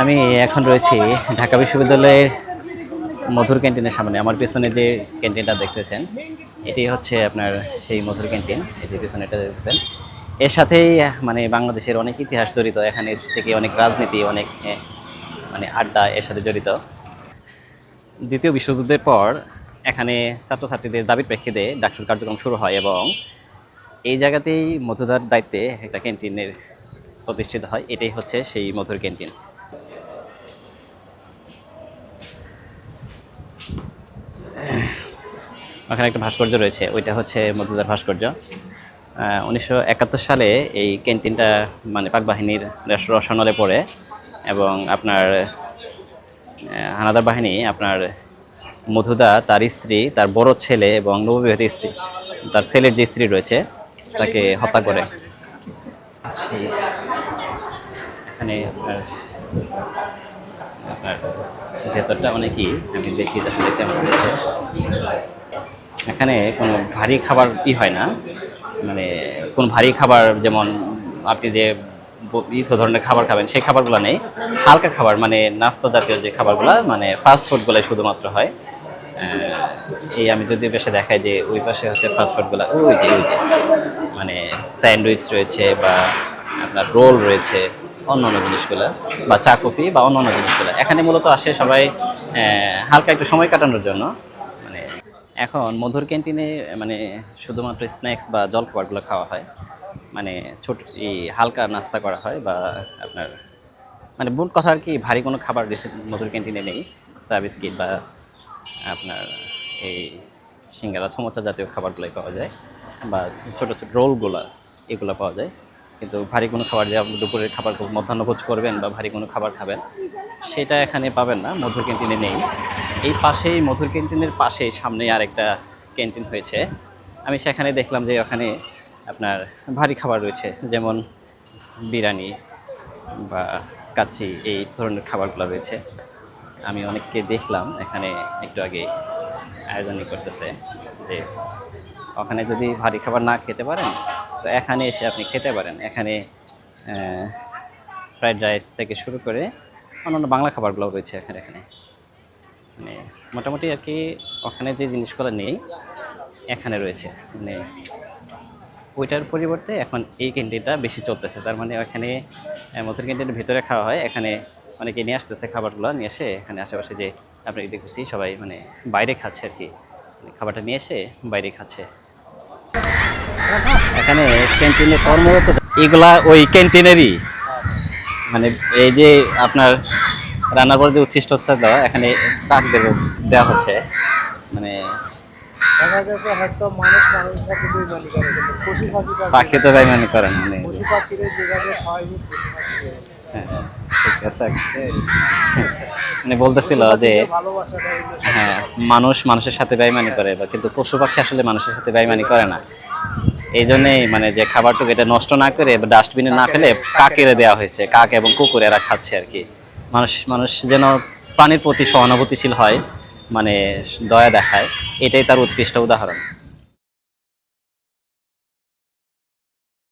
আমি এখন রয়েছি ঢাকা বিশ্ববিদ্যালয়ের মধুর ক্যান্টিনের সামনে। আমার পেছনে যে ক্যান্টিনটা দেখতেছেন, এটি হচ্ছে আপনার সেই মধুর ক্যান্টিন। এটি পেছনে এটা দেখতেছেন। এর সাথেই মানে বাংলাদেশের অনেক ইতিহাস জড়িত। এখানে থেকে অনেক রাজনীতি, অনেক মানে আড্ডা এর সাথে জড়িত। দ্বিতীয় বিশ্বযুদ্ধের পর এখানে ছাত্রছাত্রীদের দাবির প্রেক্ষিতে ডাকসুর কার্যক্রম শুরু হয় এবং এই জায়গাতেই মধুদার দায়িত্বে একটা ক্যান্টিনের প্রতিষ্ঠিত হয়, এটাই হচ্ছে সেই মধুর ক্যান্টিন। ওখানে একটা ভাস্কর্য রয়েছে, ওইটা হচ্ছে মধুদার ভাস্কর্য। উনিশশো একাত্তর সালে এই ক্যান্টিনটা মানে পাক বাহিনীর রাস- রসানলে পড়ে এবং আপনার হানাদার বাহিনী আপনার মধুদা, তার স্ত্রী, তার বড় ছেলে এবং নববিবাহিত স্ত্রী, তার ছেলের যে স্ত্রী রয়েছে, তাকে হত্যা করে। এখানে আপনার আপনার ভেতরটা মানে কি? আমি দেখি এখানে কোনো ভারী খাবার ই হয় না। মানে কোন ভারী খাবার যেমন আপনি যে ব- ই ধরনের খাবার খাবেন, সেই খাবারগুলো নেই। হালকা খাবার মানে নাস্তা জাতীয় যে খাবারগুলো মানে ফাস্ট ফুডগুলো শুধুমাত্র হয়। এই আমি যদি বেশি দেখাই যে ওই পাশে হচ্ছে ফাস্ট ফুডগুলো ওই যে ওই যে মানে স্যান্ডউইচ রয়েছে বা আপনার রোল রয়েছে। অন্য অন্য জিনিসগুলো, বা চা, কফি, বা অন্য অন্য জিনিসগুলো। এখানে মূলত আসে সবাই হালকা একটু সময় কাটানোর জন্য। মানে এখন মধুর ক্যান্টিনে মানে শুধুমাত্র স্ন্যাক্স বা জলখাবারগুলো খাওয়া হয়। মানে ছোট, এই হালকা নাস্তা করা হয়, বা আপনার মানে মোট কথা আর কি, ভারী কোনো খাবার মধুর ক্যান্টিনে নেই। চা, বিস্কিট, বা আপনার এই সিঙ্গারা, সমোচা জাতীয় খাবারগুলোই পাওয়া যায়, বা ছোটো ছোটো রোলগুলো, এগুলো পাওয়া যায়। কিন্তু ভারী কোনো খাবার যে আপনি দুপুরের খাবার মধ্যাহ্নভোজ করবেন বা ভারী কোনো খাবার খাবেন, সেটা এখানে পাবেন না, মধুর ক্যান্টিনে নেই। এই পাশেই, মধুর ক্যান্টিনের পাশেই সামনে আরেকটা ক্যান্টিন হয়েছে। আমি সেখানে দেখলাম যে ওখানে আপনার ভারী খাবার রয়েছে, যেমন বিরিয়ানি বা কাচ্চি, এই ধরনের খাবারগুলো রয়েছে। আমি অনেককে দেখলাম, এখানে একটু আগে আয়োজনই করতেছে যে ওখানে যদি ভারী খাবার না খেতে পারেন তো এখানে এসে আপনি খেতে পারেন। এখানে ফ্রাইড রাইস থেকে শুরু করে অন্যান্য বাংলা খাবারগুলো রয়েছে এখানে এখানে। মানে মোটামুটি আর কি ওখানে যে জিনিসগুলো নেই, এখানে রয়েছে। মানে ওইটার পরিবর্তে এখন এই ক্যান্টিনটা বেশি চলতেছে। তার মানে ওখানে মধুর ক্যান্টিনের ভিতরে খাওয়া হয়। এখানে অনেকে নিয়ে আসতেছে খাবারগুলো, নিয়ে এসে এখানে আশেপাশে যে আপনি দেখছি সবাই মানে বাইরে খাচ্ছে আর কি। মানে খাবারটা নিয়ে এসে বাইরে খাচ্ছে। এখানে ক্যান্টিনে কর্মরত এগুলা ওই ক্যান্টিনেরই মানে এই যে আপনার রান্নার পর যে উচ্ছিষ্ট দেওয়া এখানে কাকদের দেওয়া হচ্ছে। মানে করে পাখি তো বেমানি করেন মানে হ্যাঁ, আছে। মানে বলতেছিল যে হ্যাঁ মানুষ মানুষের সাথে বেইমানি করে বা কিন্তু পশু পাখি আসলে মানুষের সাথে বেইমানি করে না। এই জন্যই মানে যে খাবারটুকু এটা নষ্ট না করে ডাস্টবিনে না ফেলে কাকেরে দেওয়া হয়েছে, কাক এবং কুকুর এরা খাচ্ছে আর কি। মানুষ মানুষ যেন প্রাণীর প্রতি সহানুভূতিশীল হয় মানে দয়া দেখায়, এটাই তার উৎকৃষ্ট উদাহরণ।